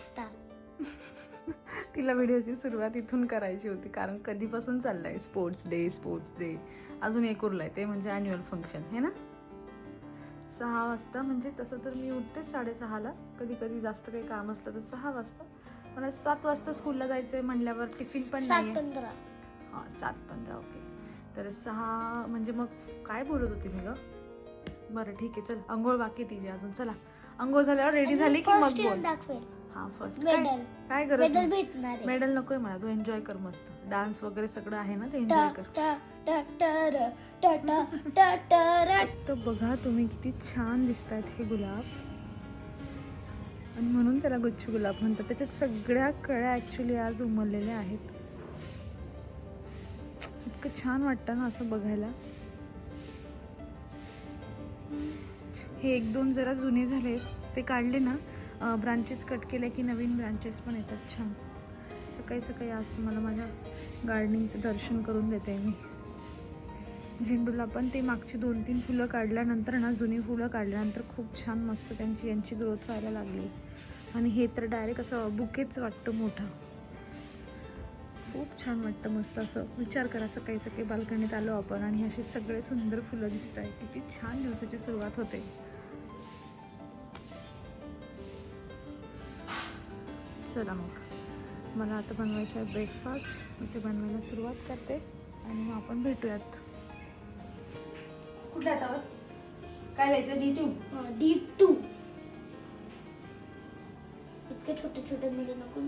वाजता तिला व्हिडिओची सुरुवात इथून करायची होती कारण कधीपासून चाललंय? स्पोर्ट्स डे स्पोर्ट्स डे अजून एक उरलाय ते म्हणजे अॅन्युअल फंक्शन हे ना? सहा वाजता म्हणजे तसं तर मी उठतेच साडेसहाला कधी कधी जास्त काही काम असलं तर सहा वाजता. मला सात वाजता स्कूलला जायचं आहे म्हणल्यावर टिफिन पण नाही हां सात पंधरा ओके तर सहा म्हणजे मग काय बोलत होती मी ग? बरं ठीक आहे चल अंघोळ बाकी तिची अजून. चला अंघोळ झाल्यावर रेडी झाली की मग बोल. दाखवेल. हां फर्स्ट मेडल. काय गरज मेडल नाही. भेटणार आहे. मेडल नकोय मला तू एन्जॉय कर मस्त. डान्स वगैरे सगळं आहे ना ते एन्जॉय कर. टा- टा- टर, टा- टा- टा- टर. तर बघा तुम्ही किती छान दिसत आहेत हे गुलाब. आणि म्हणून त्याला गुच्छ गुलाब म्हणतात. त्याच्या सगळ्या कळ्या ऍक्च्युली आज उमललेल्या आहेत. इतकं छान वाटतं ना असं बघायला. हे एक दोन जरा जुने झाले ते काढले ना ब्रांचेस कट केले की नवीन ब्रांचेस पण येतात. छान. सकाळी सकाळी आज तुम्हाला माझ्या गार्डनिंगचं दर्शन करून देते मी. झेंडूला पण ते मागची दोन तीन फुलं काढल्यानंतर ना जुनी फुलं काढल्यानंतर खूप छान मस्त त्यांची यांची ग्रोथ व्हायला लागली. आणि हे तर डायरेक्ट असं बुकेच वाटतं मोठा. खूप छान वाटतं मस्त असं. विचार करा सकाळी सकाळी बाल्कनीत आलो आपण आणि असे सगळे सुंदर फुलं दिसत आहे किती छान दिवसाची सुरुवात होते. चला मग. मला आता बनवायचं आहे ब्रेकफास्ट मी ते बनवायला सुरुवात करते आणि मग आपण भेटूयात. कुठल्या हातावर काय लिहायचं? डी टू हा, डी टू इतके छोटे छोटे मुलं नको.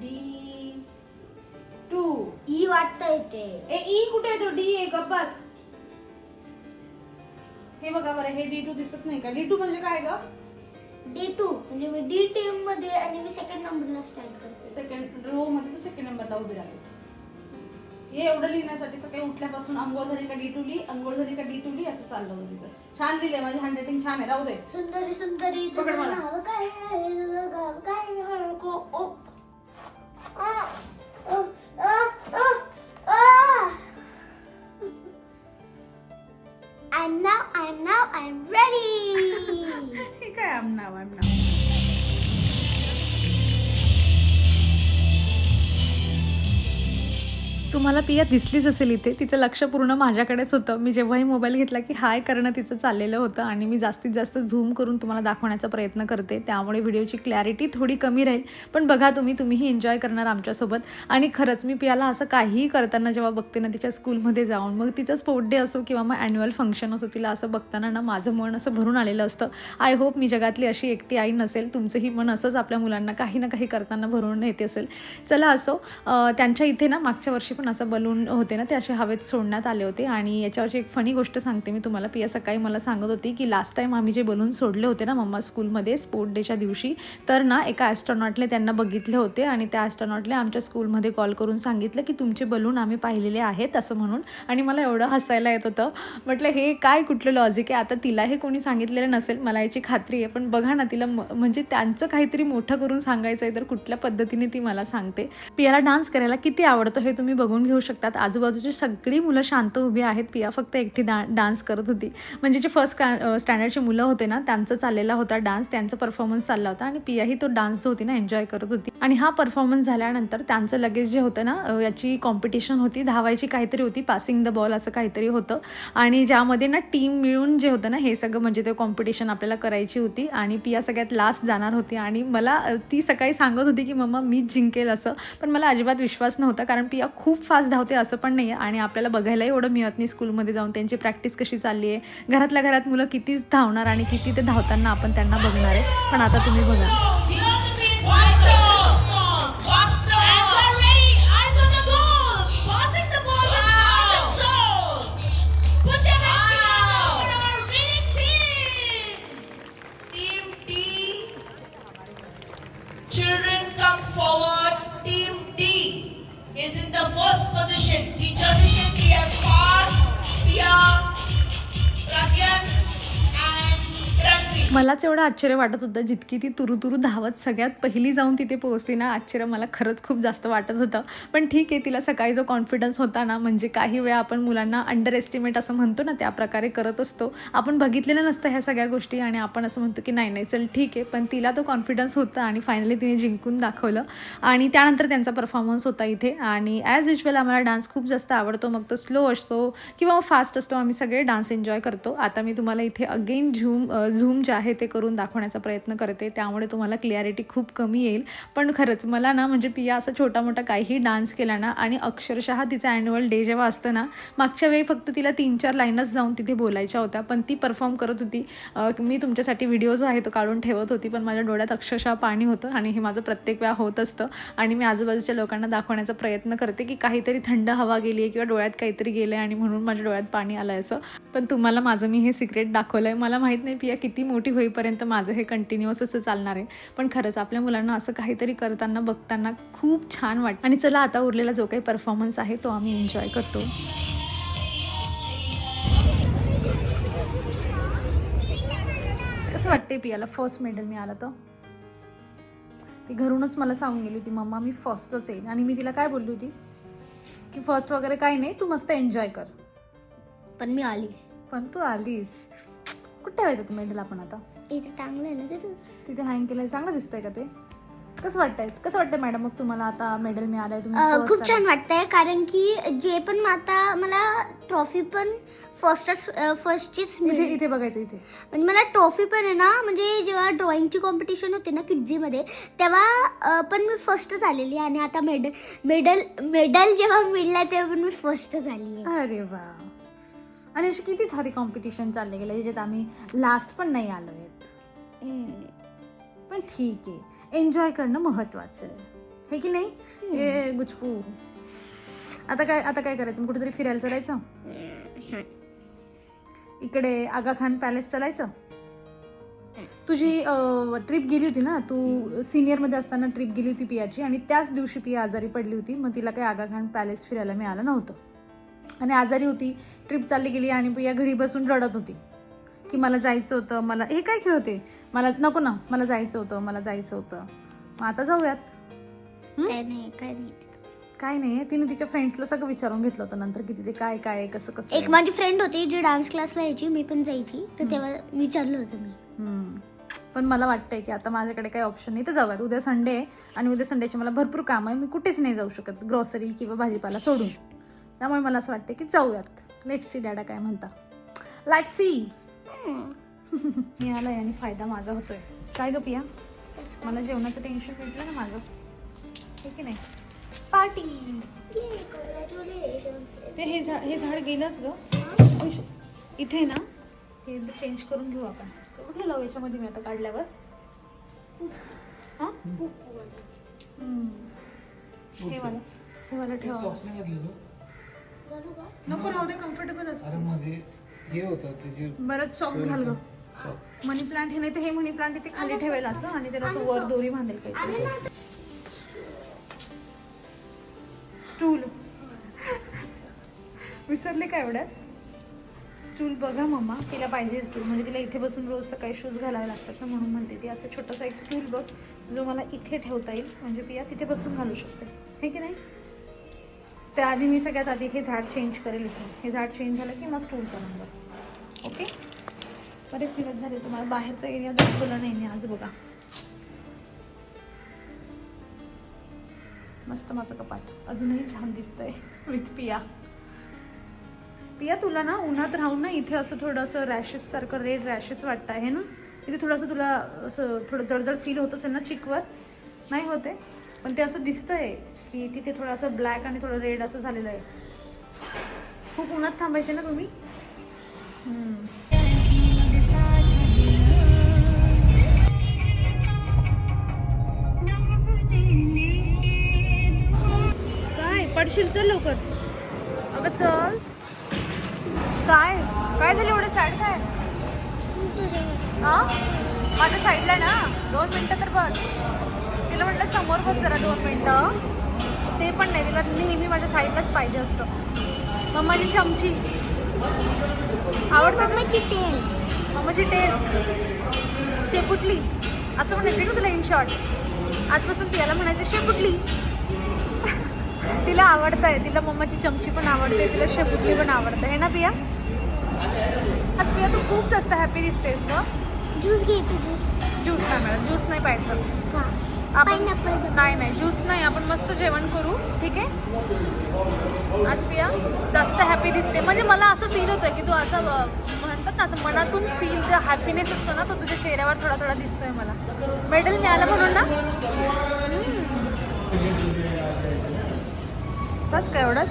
डी टू ई वाटता येते ए ई कुठे आहे तो? डी आहे गप्पास. हे बघा बरं हे डी टू दिसत नाही का? डी टू म्हणजे काय ग? डी टू म्हणजे मी डी टीममध्ये आणि मी सेकंड नंबरला स्टँड करते. सेकंड रो मध्ये तू सेकंड नंबरला उभी राहते हे एवढं लिहिण्यासाठी सकाळी उठल्यापासून अंघोळ झाली का डी टू ली अंघोळ झाली का डी टू ली असं चाललं होतं तिचं. छान लिहिलंय माझी हँडरायटिंग छान आहे. राहू दे. सुंदरी सुंदरी पकड तुझं मला. नाव काय आहे? तुझं गाव काय आहे? को ओ. आ. ओ. आ. आ आ. I'm am now I'm ready. I am now I'm now. तुम्हाला पिया दिसलीच असेल इथे. तिचं लक्ष पूर्ण माझ्याकडेच होतं. मी जेव्हाही मोबाईल घेतला की हाय करणं तिचं चाललेलं होतं आणि मी जास्तीत जास्त झूम करून तुम्हाला दाखवण्याचा प्रयत्न करते. त्यामुळे व्हिडिओची क्लॅरिटी थोडी कमी राहील. पण बघा तुम्ही तुम्हीही एन्जॉय करणार आमच्यासोबत. आणि खरंच मी पियाला असं काहीही करताना जेव्हा बघते ना तिच्या स्कूलमध्ये जाऊन मग तिचा स्पोर्ट डे असो किंवा मग ॲन्युअल फंक्शन असो तिला असं बघताना ना माझं मन असं भरून आलेलं असतं. आय होप मी जगातली अशी एकटी आई नसेल. तुमचंही मन असंच आपल्या मुलांना काही ना काही करताना भरून येते असेल. चला असो त्यांच्या इथे ना मागच्या वर्षी पण असं बलून होते ना ते असे हवेत सोडण्यात आले होते. आणि याच्यावरची एक फनी गोष्ट सांगते मी तुम्हाला. पिया सकाळी मला सांगत होती की लास्ट टाईम आम्ही जे बलून सोडले होते ना मम्मा स्कूलमध्ये स्पोर्ट डेच्या दिवशी तर ना एका ॲस्ट्रॉनॉटने त्यांना बघितले होते. आणि त्या ॲस्ट्रॉनॉटने आमच्या स्कूलमध्ये कॉल करून सांगितलं की तुमचे बलून आम्ही पाहिलेले आहेत असं म्हणून. आणि मला एवढं हसायला येत होतं. म्हटलं हे काय कुठलं लॉजिक आहे? आता तिला हे कोणी सांगितलेलं नसेल मला याची खात्री आहे. पण बघा ना तिला म- म्हणजे त्यांचं काहीतरी मोठं करून सांगायचं आहे तर कुठल्या पद्धतीने ती मला सांगते. पियाला डान्स करायला किती आवडतं हे तुम्ही बघून घेऊ शकतात. आजूबाजूची सगळी मुलं शांत उभी आहेत. पिया फक्त एकटी डा डान्स करत होती. म्हणजे जे फर्स्ट स्टँडर्डची मुलं होते ना त्यांचा चाललेला होता डान्स त्यांचा परफॉर्मन्स चालला होता. आणि पियाही तो डान्स जो होती ना एन्जॉय करत होती. आणि हा परफॉर्मन्स झाल्यानंतर त्यांचं लगेच जे होतं ना याची कॉम्पिटिशन होती. धावायची काहीतरी होती. पासिंग द बॉल असं काहीतरी होतं. आणि ज्यामध्ये ना टीम मिळून जे होतं ना हे सगळं म्हणजे ते कॉम्पिटिशन आपल्याला करायची होती. आणि पिया सगळ्यात लास्ट जाणार होती. आणि मला ती सकाळी सांगत होती की मम्मा मीच जिंकेल असं. पण मला अजिबात विश्वास नव्हता. कारण पिया खूप फास्ट धावते असं पण नाही आहे आणि आपल्याला बघायलाही एवढं मिळत नाही स्कूलमध्ये जाऊन. त्यांची प्रॅक्टिस कशी चालली आहे घरातल्या घरात मुलं कितीच धावणार आणि किती ते धावताना आपण त्यांना बघणार आहे. पण आता तुम्ही बघा. एवढं आश्चर्य वाटत होतं जितकी ती तुरु तुरु धावत सगळ्यात पहिली जाऊन तिथे पोहोचली ना आश्चर्य मला खरंच खूप जास्त वाटत होतं. पण ठीक आहे तिला सकाळी जो कॉन्फिडन्स होता ना म्हणजे काही वेळा आपण मुलांना अंडर एस्टिमेट असं म्हणतो ना त्या प्रकारे करत असतो. आपण बघितलेलं नसतं ह्या सगळ्या गोष्टी आणि आपण असं म्हणतो की नाही नाही चल ठीक आहे. पण तिला तो कॉन्फिडन्स होता आणि फायनली तिने जिंकून दाखवलं. आणि त्यानंतर त्यांचा परफॉर्मन्स होता इथे. आणि ॲज युजल आम्हाला डान्स खूप जास्त आवडतो. मग तो स्लो असतो किंवा फास्ट असतो. आम्ही सगळे डान्स एन्जॉय करतो. आता मी तुम्हाला इथे अगेन झूम झूम जे आहे ते करून दाखवण्याचा प्रयत्न करते त्यामुळे तुम्हाला क्लिअरिटी खूप कमी येईल. पण खरंच मला ना म्हणजे पिया असा छोटा मोठा काहीही डान्स केला ना आणि अक्षरशः तिचा ॲन्युअल डे जेव्हा असतं ना मागच्या वेळी फक्त तिला तीन चार लाईनच जाऊन तिथे बोलायच्या होत्या पण ती परफॉर्म करत होती. मी तुमच्यासाठी व्हिडिओ जो आहे तो काढून ठेवत होती पण माझ्या डोळ्यात अक्षरशः पाणी होतं आणि हे माझं प्रत्येक वेळा होत असतं. आणि मी आजूबाजूच्या लोकांना दाखवण्याचा प्रयत्न करते की काहीतरी थंड हवा गेली आहे किंवा डोळ्यात काहीतरी गेलं आहे आणि म्हणून माझ्या डोळ्यात पाणी आलं आहे असं. पण तुम्हाला माझं मी हे सिक्रेट दाखवलं आहे मला माहीत नाही पिया किती मोठी होईपर्यंत माझं हे कंटिन्युअस असं चालणार आहे. पण खरंच आपल्या मुलांना असं काहीतरी करताना बघताना खूप छान वाटतं. आणि चला आता उरलेला जो काही परफॉर्मन्स आहे तो आम्ही एन्जॉय करतो. कसं वाटते पियाला? फर्स्ट मेडल मिळालं तर? ती घरूनच मला सांगून गेली होती मम्मा मी फर्स्टच येईल आणि मी तिला काय बोलली होती? की फर्स्ट वगैरे काही नाही तू मस्त एन्जॉय कर. पण मी आली. पण तू आलीस. कुठे ठेवायचं तू मेडल आपण आता? इथे टांगलं आहे ना तिथंच तिथे हँग केलं चांगलं दिसतंय का ते? कसं वाटतंय? कसं वाटतंय मॅडम मग तुम्हाला आता मेडल मिळालंय तुम्ही अं, first खूप आलात. छान वाटतंय कारण की जे पण आता मला ट्रॉफी पण फर्स्टच फर्स्टचीच इथे मिळाली. इथे बघायचं इथे. म्हणजे मला ट्रॉफी पण आहे ना म्हणजे जेव्हा ड्रॉइंगची कॉम्पिटिशन होती ना किड्झीमध्ये तेव्हा अं, पण मी फर्स्टच आलेली आणि आता मेडल मेडल मेडल जेव्हा मिळलं तेव्हा पण मी फर्स्टच आली आहे. अरे वा. आणि अशी किती थारी कॉम्पिटिशन चालले गेले ज्याच्यात आम्ही लास्ट पण नाही आलो हम्म. पण ठीक आहे. एन्जॉय करणं महत्वाचं आहे. हे की नाही? हे गुचपू. आता काय आता काय करायचं? मग कुठेतरी फिरायला चालायचं. इकडे आगा खान पॅलेस चालायचं? तुझी ट्रिप गेली होती ना? तू सिनियरमध्ये असताना ट्रिप गेली होती पियाची आणि त्याच दिवशी पिया आजारी पडली होती. मग तिला काही आगा खान पॅलेस फिरायला मिळालं नव्हतं. आणि आजारी होती ट्रिप चालली गेली आणि पिया घरी बसून रडत होती. की मला जायचं होतं मला हे काय खेळ होते? मला नको ना मला जायचं होतं मला जायचं होतं. मग आता जाऊयात. काय नाही काय नाही काय नाही तिने तिच्या फ्रेंड्सला सगळं विचारून घेतलं होतं नंतर की तिथे काय काय आहे, कसं कसं. एक आहे. माझी फ्रेंड होती जी डान्स क्लासला यायची मी पण जायची. तर तेव्हा विचारलं होतं मी. हम्म. पण मला वाटतंय की आता माझ्याकडे काही ऑप्शन नाही. तर जाऊयात. उद्या संडे आहे आणि उद्या संडेचे मला भरपूर काम आहे. मी कुठेच नाही जाऊ शकत ग्रॉसरी किंवा भाजीपाला सोडून. त्यामुळे मला असं वाटतं की जाऊयात. लेट सी डॅडा काय म्हणता. लाइट सी मिळालाय आणि फायदा माझा होतोय. काय ग पिया मला जेवणाचं टेन्शन भेटलं ना माझं? हे की नाही? पार्टी ते हे झाड हे झाड गेलंच ग. इथे ना हे चेंज करून घेऊ आपण. कुठलं लावू याच्यामध्ये मी आता काढल्यावर? हा. हे वाला. हे वाला ठेवा. नको राहू दे कम्फर्टेबल असतं. हे बरंच सॉक्स घाल मनी प्लांट हे नाही तर हे मनी प्लांट इथे खाली ठेवेल असं आणि त्याला असं वर दोरी बांधेल काही स्टूल. विसरले का एवढ्यात? स्टूल बघा मम्मा तिला पाहिजे स्टूल. म्हणजे तिला इथे बसून रोज सकाळी शूज घालावे लागतात ना म्हणून म्हणते ती. असं छोटासा एक स्टूल बघ जो मला इथे ठेवता येईल. म्हणजे पिया तिथे बसून घालू शकते. हे की नाही? त्याआधी मी सगळ्यात आधी हे झाड चेंज करेल इथे. हे झाड चेंज झालं की मग स्टूलचा नंबर ओके बरेच दिवस झाले तुम्हाला बाहेरचा एरिया दाखवला नाही आज बघा. मस्त माझं कपाट. अजूनही छान दिसतंय विथ पिया. पिया तुला ना उन्हात राहून ना इथे असं थोडंसं रॅशेस सारखं रेड रॅशेस वाटत आहे ना? इथे थोडंसं तुला असं थोडं जळजळ फील होत असेल ना चिकवर? नाही होते पण ते असं दिसतंय की तिथे थोडं असं ब्लॅक आणि थोडं रेड असं झालेलं आहे. खूप उन्हात थांबायचे ना तुम्ही? पडशील चल लवकर. अगं चल. काय? काय झालं एवढं सॅड काय? हा माझ्या साईडला ना दोन मिनटं तर बस. तिला म्हटलं समोर बस जरा दोन मिनटं. ते पण नाही तिला नेहमी माझ्या साईडलाच पाहिजे असतं. मग माझी चमची. आवडतं का? मम्माची टेन मग मम्माची टेस्ट शेपुटली. असं म्हणायचं का तुला इन शॉर्ट आजपासून पियाला म्हणायचं शेपुटली. तिला आवडतंय तिला मम्माची चमची पण आवडते तिला शेपुटली पण आवडते. है ना पिया? आज पिया तू खूप जास्त हॅपी दिसतेस ग. ज्यूस घ्यायचं ज्यूस ज्यूस नाही मॅडम ज्यूस नाही का? आपण नाही नाही ज्यूस नाही आपण मस्त जेवण करू ठीक आहे? आज पिया जास्त हॅपी दिसते. म्हणजे मला असं फील होतंय की तू असं म्हणतात ना असं मनातून फील जो हॅपीनेस असतो ना तो तुझ्या चेहऱ्यावर थोडा थोडा दिसतोय मला. मेडल मिळालं म्हणून ना. बस का एवढंच?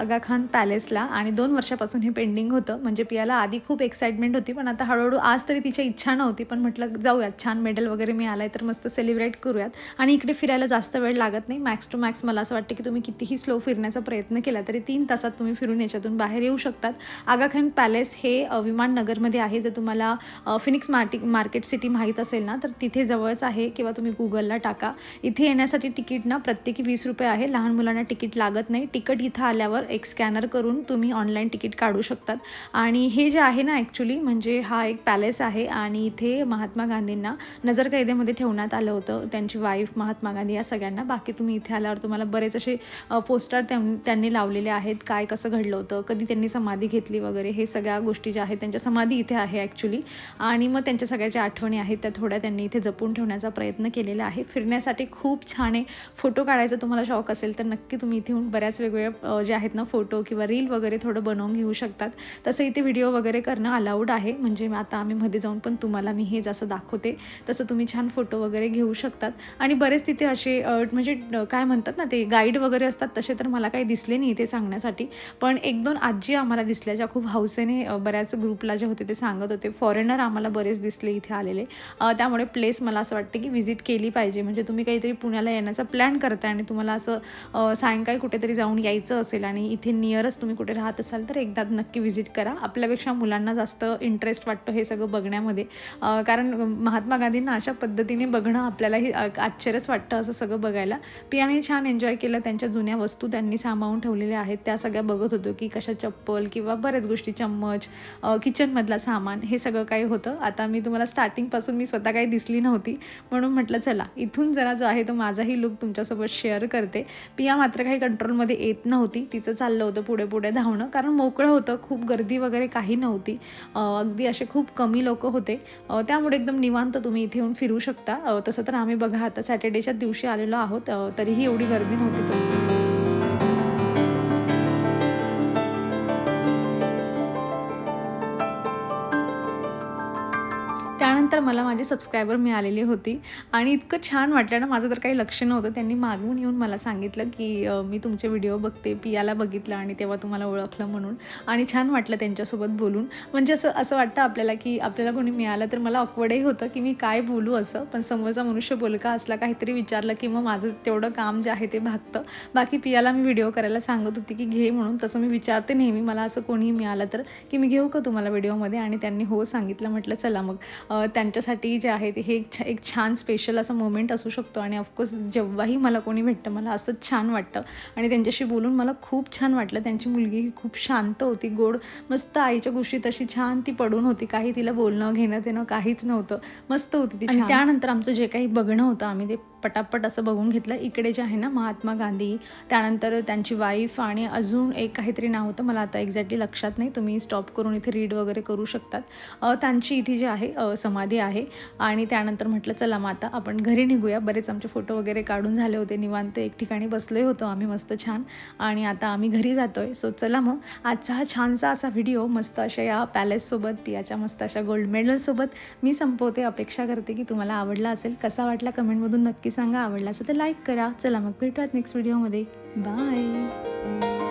आगाखान आगा खान पॅलेसला आणि दोन वर्षापासून हे पेंडिंग होतं. म्हणजे पियाला आधी खूप एक्साइटमेंट होती पण आता हळूहळू आज तरी तिची इच्छा नव्हती पण म्हटलं जाऊयात छान मेडल वगैरे मिळालं आहे तर मस्त सेलिब्रेट करूयात. आणि इकडे फिरायला जास्त वेळ लागत नाही. मॅक्स टू मॅक्स मला असं वाटतं की तुम्ही कितीही स्लो फिरण्याचा प्रयत्न केला तरी तीन तासात तुम्ही फिरून याच्यातून बाहेर येऊ शकतात. आगा खान पॅलेस हे विमाननगरमध्ये आहे. जर तुम्हाला फिनिक्स मार्टिक मार्केट सिटी माहीत असेल ना तर तिथे जवळच आहे किंवा तुम्ही गुगलला टाका. इथे येण्यासाठी तिकीट ना प्रत्येकी वीस रुपये आहे. लहान मुलांना तिकीट लागत नाही. तिकीट इथं आल्यावर एक स्कॅनर करून तुम्ही ऑनलाईन तिकीट काढू शकतात. आणि हे जे आहे ना ॲक्च्युली म्हणजे हा एक पॅलेस आहे आणि इथे महात्मा गांधींना नजरकैदेमध्ये ठेवण्यात आलं होतं. त्यांची वाईफ महात्मा गांधी या सगळ्यांना. बाकी तुम्ही इथे आल्यावर तुम्हाला बरेच असे पोस्टर त्यांनी लावलेले आहेत. काय कसं घडलं होतं? कधी त्यांनी समाधी घेतली वगैरे? हे सगळ्या गोष्टी ज्या आहेत त्यांच्या समाधी इथे आहे ॲक्च्युली आणि मग त्यांच्या सगळ्याच्या आठवणी आहेत त्या थोड्या त्यांनी इथे जपून ठेवण्याचा प्रयत्न केलेला आहे. फिरण्यासाठी खूप छान आहे. फोटो काढायचा तुम्हाला शौक असेल तर नक्की तुम्ही इथे येऊन बऱ्याच वेगवेगळ्या जे आहेत ना फोटो किंवा रील वगैरे थोडं बनवून घेऊ शकतात. तसं इथे व्हिडिओ वगैरे करणं अलाउड आहे. म्हणजे मग आता आम्ही मध्ये जाऊन पण तुम्हाला मी हे जसं दाखवते. तसं तुम्ही छान फोटो वगैरे घेऊ शकतात. आणि बरेच तिथे असे म्हणजे काय म्हणतात ना ते गाईड वगैरे असतात तसे तर मला काही दिसले नाही इथे सांगण्यासाठी. पण एक दोन आजी आम्हाला दिसल्या ज्या खूप हौसेने बऱ्याच ग्रुपला जे होते ते सांगत होते. फॉरेनर आम्हाला बरेच दिसले इथे आलेले. त्यामुळे प्लेस मला असं वाटतं की व्हिजिट केली पाहिजे. म्हणजे तुम्ही काहीतरी पुण्याला येण्याचा प्लॅन करताय आणि तुम्हाला असं सायंकाळी कुठेतरी जाऊन यायचं असेल आणि इथे नियरच तुम्ही कुठे राहत असाल तर एकदा नक्की व्हिजिट करा. आपल्यापेक्षा मुलांना जास्त इंटरेस्ट वाटतो हे सगळं बघण्यामध्ये. कारण महात्मा गांधींना अशा पद्धतीने बघणं आपल्यालाही आश्चर्यच वाटतं असं सगळं बघायला. पियाने छान एन्जॉय केलं त्यांच्या जुन्या वस्तू त्यांनी सामावून ठेवलेल्या आहेत. त्या सगळ्या बघत होतो की कशा चप्पल किंवा बऱ्याच गोष्टी चम्मच किचनमधला सामान हे सगळं काही होतं. आता मी तुम्हाला स्टार्टिंगपासून मी स्वतः काही दिसली नव्हती. म्हणून म्हटलं चला इथून जरा जो आहे तो माझाही लुक तुमच्यासोबत शेअर करते. पिया मात्र काही कंट्रोलमध्ये येत नव्हती. तिचं चाललं होतं पुढे पुढे धावणं. कारण मोकळं होतं खूप गर्दी वगैरे काही नव्हती. अगदी असे खूप कमी लोक होते. त्यामुळे एकदम निवांत तुम्ही इथे येऊन फिरू शकता. तसं तर आम्ही बघा आता सॅटर्डेच्या दिवशी आलेलो आहोत. तरीही एवढी गर्दी नव्हती तुम्ही माझे सबस्क्रायबर मिळालेली होती. आणि इतकं छान वाटलं ना माझं तर काही लक्ष नव्हतं. त्यांनी मागून येऊन मला सांगितलं की मी तुमचे व्हिडिओ बघते पियाला बघितलं आणि तेव्हा तुम्हाला ओळखलं म्हणून. आणि छान वाटलं त्यांच्यासोबत बोलून. म्हणजे असं असं वाटतं आपल्याला की आपल्याला कोणी मिळालं तर मला ऑकवर्डही होतं की मी काय बोलू असं. पण समोरचा मनुष्य बोलका असला काहीतरी विचारलं की मग माझं तेवढं काम जे आहे ते भागतं. बाकी पियाला मी व्हिडिओ करायला सांगत होती की घे म्हणून. तसं मी विचारते नेहमी. मला असं कोणीही मिळालं तर की मी घेऊ का तुम्हाला व्हिडिओमध्ये आणि त्यांनी हो सांगितलं. म्हटलं चला मग. त्यांच्यासाठी त्यांच्यासाठी जे आहे ते हे एक छ- एक छान स्पेशल असं मोमेंट असू शकतो. आणि ऑफकोर्स जेव्हाही मला कोणी भेटतं मला असंच छान वाटतं. आणि त्यांच्याशी बोलून मला खूप छान वाटलं. त्यांची मुलगी ही खूप शांत होती गोड मस्त आईच्या गोष्टीत अशी छान ती पडून होती. काही तिला बोलणं घेणं देणं काहीच नव्हतं. मस्त होती ती आणि त्यानंतर आमचं जे काही बघणं होतं आम्ही ते पटापट असं बघून घेतलं. इकडे जे आहे ना महात्मा गांधी त्यानंतर त्यांची वाईफ आणि अजून एक काहीतरी नाव होतं मला आता एक्झॅक्टली लक्षात नाही. तुम्ही स्टॉप करून इथे रीड वगैरे करू शकतात. त्यांची इथे जी आहे समाधी आहे आणि त्यानंतर म्हटलं चला मग आता आपण घरी निघूया. बरेच आमचे फोटो वगैरे काढून झाले होते. निवांत एक ठिकाणी बसलोय होतो आम्ही मस्त छान. आणि आता आम्ही घरी जातोय. सो चला मग. आजचा हा छानसा असा व्हिडिओ मस्त अशा या पॅलेससोबत पियाच्या मस्त अशा गोल्ड मेडलसोबत मी संपवते. अपेक्षा करते की तुम्हाला आवडला असेल कसा वाटला कमेंटमधून नक्की सांगा आवडला असं तर लाईक करा. चला मग भेटूयात नेक्स्ट व्हिडिओमध्ये बाय